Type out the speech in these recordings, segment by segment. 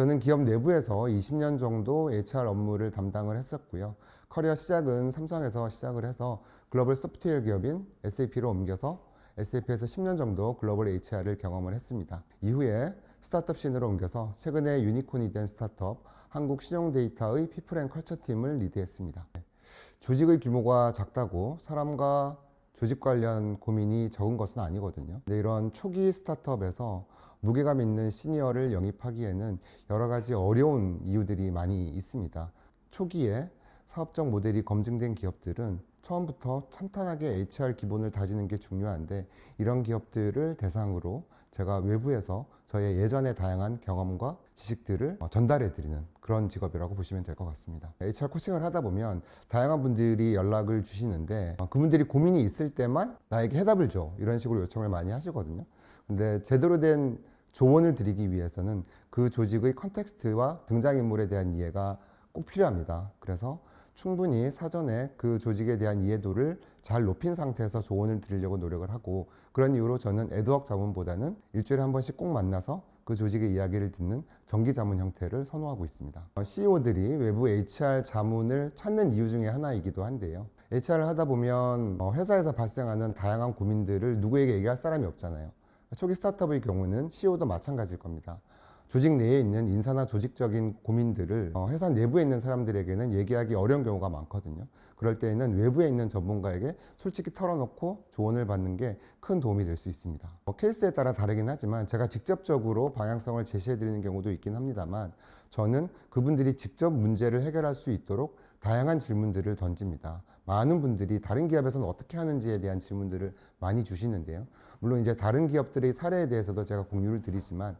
저는 기업 내부에서 20년 정도 HR 업무를 담당을 했었고요. 커리어 시작은 삼성에서 시작을 해서 글로벌 소프트웨어 기업인 SAP로 옮겨서 SAP에서 10년 정도 글로벌 HR을 경험을 했습니다. 이후에 스타트업 씬으로 옮겨서 최근에 유니콘이 된 스타트업 한국 신용 데이터의 피플 앤 컬처 팀을 리드했습니다. 조직의 규모가 작다고 사람과 조직 관련 고민이 적은 것은 아니거든요. 근데 이런 초기 스타트업에서 무게감 있는 시니어를 영입하기에는 여러 가지 어려운 이유들이 많이 있습니다. 초기에 사업적 모델이 검증된 기업들은 처음부터 탄탄하게 HR 기본을 다지는 게 중요한데 이런 기업들을 대상으로 제가 외부에서 저의 예전의 다양한 경험과 지식들을 어, 전달해 드리는 그런 직업이라고 보시면 될 것 같습니다. HR 코칭을 하다 보면 다양한 분들이 연락을 주시는데 어, 그분들이 고민이 있을 때만 나에게 해답을 줘 이런 식으로 요청을 많이 하시거든요. 근데 제대로 된 조언을 드리기 위해서는 그 조직의 컨텍스트와 등장인물에 대한 이해가 꼭 필요합니다. 그래서 충분히 사전에 그 조직에 대한 이해도를 잘 높인 상태에서 조언을 드리려고 노력을 하고 그런 이유로 저는 에드웍 자문보다는 일주일에 한 번씩 꼭 만나서 그 조직의 이야기를 듣는 정기 자문 형태를 선호하고 있습니다. CEO들이 외부 HR 자문을 찾는 이유 중에 하나이기도 한데요. HR을 하다 보면 어, 회사에서 발생하는 다양한 고민들을 누구에게 얘기할 사람이 없잖아요. 초기 스타트업의 경우는 CEO도 마찬가지일 겁니다. 조직 내에 있는 인사나 조직적인 고민들을 어, 회사 내부에 있는 사람들에게는 얘기하기 어려운 경우가 많거든요. 그럴 때에는 외부에 있는 전문가에게 솔직히 털어놓고 조언을 받는 게 큰 도움이 될 수 있습니다. 어, 케이스에 따라 다르긴 하지만 제가 직접적으로 방향성을 제시해 드리는 경우도 있긴 합니다만 저는 그분들이 직접 문제를 해결할 수 있도록 다양한 질문들을 던집니다. 많은 분들이 다른 기업에서는 어떻게 하는지에 대한 질문들을 많이 주시는데요. 물론 이제 다른 기업들의 사례에 대해서도 제가 공유를 드리지만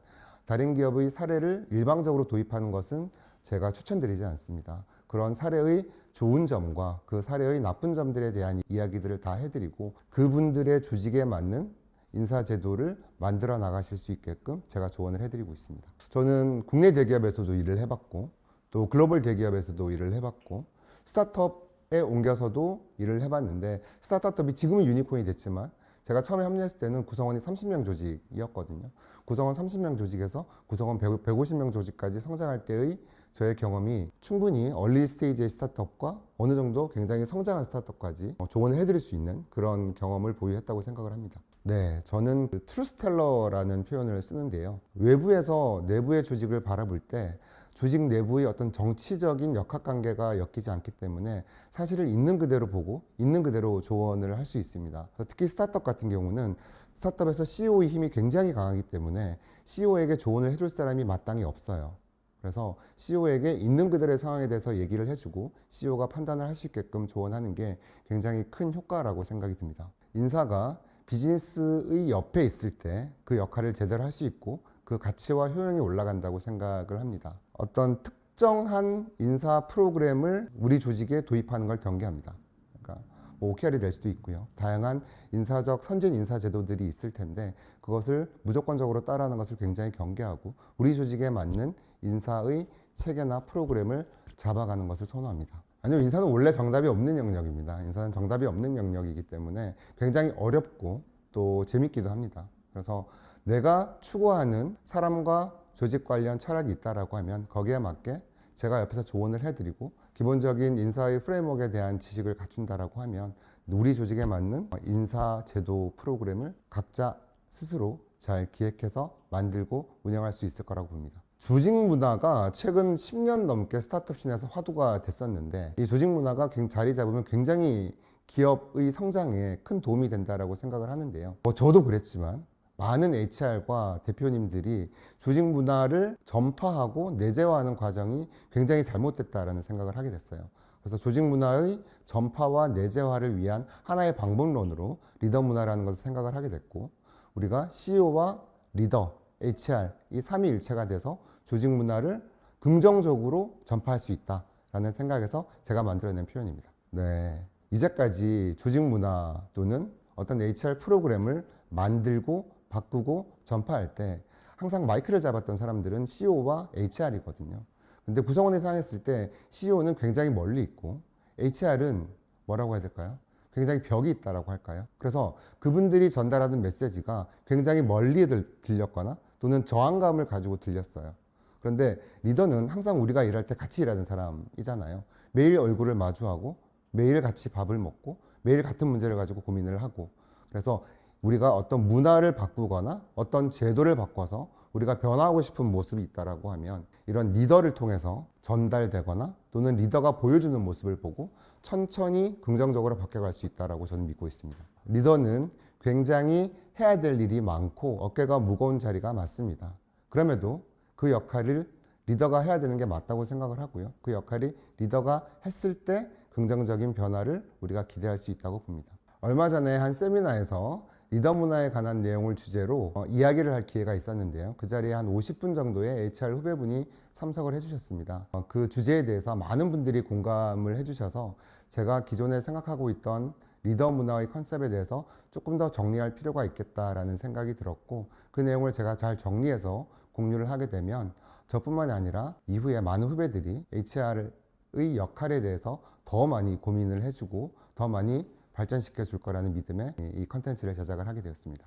다른 기업의 사례를 일방적으로 도입하는 것은 제가 추천드리지 않습니다. 그런 사례의 좋은 점과 그 사례의 나쁜 점들에 대한 이야기들을 다 해드리고 그분들의 조직에 맞는 인사 제도를 만들어 나가실 수 있게끔 제가 조언을 해드리고 있습니다. 저는 국내 대기업에서도 일을 해봤고 또 글로벌 대기업에서도 일을 해봤고 스타트업에 옮겨서도 일을 해봤는데 스타트업이 지금은 유니콘이 됐지만 제가 처음에 합류했을 때는 구성원이 30명 조직이었거든요. 구성원 30명 조직에서 구성원 100, 150명 조직까지 성장할 때의 저의 경험이 충분히 얼리 스테이지의 스타트업과 어느 정도 굉장히 성장한 스타트업까지 어, 조언을 해드릴 수 있는 그런 경험을 보유했다고 생각을 합니다. 네, 저는 그 트루스텔러라는 표현을 쓰는데요. 외부에서 내부의 조직을 바라볼 때 조직 내부의 어떤 정치적인 역학관계가 엮이지 않기 때문에 사실을 있는 그대로 보고 있는 그대로 조언을 할 수 있습니다. 특히 스타트업 같은 경우는 스타트업에서 CEO의 힘이 굉장히 강하기 때문에 CEO에게 조언을 해줄 사람이 마땅히 없어요. 그래서 CEO에게 있는 그대로의 상황에 대해서 얘기를 해주고 CEO가 판단을 할 수 있게끔 조언하는 게 굉장히 큰 효과라고 생각이 듭니다. 인사가 비즈니스의 옆에 있을 때 그 역할을 제대로 할 수 있고 그 가치와 효용이 올라간다고 생각을 합니다. 어떤 특정한 인사 프로그램을 우리 조직에 도입하는 걸 경계합니다. 그러니까 뭐 OKR이 될 수도 있고요. 다양한 인사적 선진 인사 제도들이 있을 텐데 그것을 무조건적으로 따라하는 것을 굉장히 경계하고 우리 조직에 맞는 인사의 체계나 프로그램을 잡아가는 것을 선호합니다. 아니요, 인사는 원래 정답이 없는 영역입니다. 인사는 정답이 없는 영역이기 때문에 굉장히 어렵고 또 재밌기도 합니다. 그래서 내가 추구하는 사람과 조직 관련 철학이 있다라고 하면 거기에 맞게 제가 옆에서 조언을 해드리고 기본적인 인사의 프레임워크에 대한 지식을 갖춘다라고 하면 우리 조직에 맞는 인사 제도 프로그램을 각자 스스로 잘 기획해서 만들고 운영할 수 있을 거라고 봅니다. 조직 문화가 최근 10년 넘게 스타트업 씬에서 화두가 됐었는데 이 조직 문화가 굉- 자리 잡으면 굉장히 기업의 성장에 큰 도움이 된다라고 생각을 하는데요. 뭐 저도 그랬지만 많은 HR과 대표님들이 조직 문화를 전파하고 내재화하는 과정이 굉장히 잘못됐다라는 생각을 하게 됐어요. 그래서 조직 문화의 전파와 내재화를 위한 하나의 방법론으로 리더 문화라는 것을 생각을 하게 됐고 우리가 CEO와 리더, HR 이 삼위일체가 돼서 조직 문화를 긍정적으로 전파할 수 있다라는 생각에서 제가 만들어낸 표현입니다. 네. 이제까지 조직 문화 또는 어떤 HR 프로그램을 만들고 바꾸고 전파할 때 항상 마이크를 잡았던 사람들은 CEO와 HR이거든요. 근데 구성원에 상했을 때 CEO는 굉장히 멀리 있고 HR은 뭐라고 해야 될까요? 굉장히 벽이 있다라고 할까요? 그래서 그분들이 전달하는 메시지가 굉장히 멀리 들- 들렸거나 또는 저항감을 가지고 들렸어요. 그런데 리더는 항상 우리가 일할 때 같이 일하는 사람이잖아요. 매일 얼굴을 마주하고 매일 같이 밥을 먹고 매일 같은 문제를 가지고 고민을 하고 그래서 우리가 어떤 문화를 바꾸거나 어떤 제도를 바꿔서 우리가 변화하고 싶은 모습이 있다라고 하면 이런 리더를 통해서 전달되거나 또는 리더가 보여주는 모습을 보고 천천히 긍정적으로 바뀌어갈 수 있다라고 저는 믿고 있습니다. 리더는 굉장히 해야 될 일이 많고 어깨가 무거운 자리가 맞습니다. 그럼에도 그 역할을 리더가 해야 되는 게 맞다고 생각을 하고요. 그 역할이 리더가 했을 때 긍정적인 변화를 우리가 기대할 수 있다고 봅니다. 얼마 전에 한 세미나에서 리더 문화에 관한 내용을 주제로 어, 이야기를 할 기회가 있었는데요. 그 자리에 한 50분 정도의 HR 후배분이 참석을 해주셨습니다. 어, 그 주제에 대해서 많은 분들이 공감을 해주셔서 제가 기존에 생각하고 있던 리더 문화의 컨셉에 대해서 조금 더 정리할 필요가 있겠다라는 생각이 들었고 그 내용을 제가 잘 정리해서 공유를 하게 되면 저뿐만이 아니라 이후에 많은 후배들이 HR의 역할에 대해서 더 많이 고민을 해주고 더 많이 발전시켜 줄 거라는 믿음에 이 컨텐츠를 제작을 하게 되었습니다.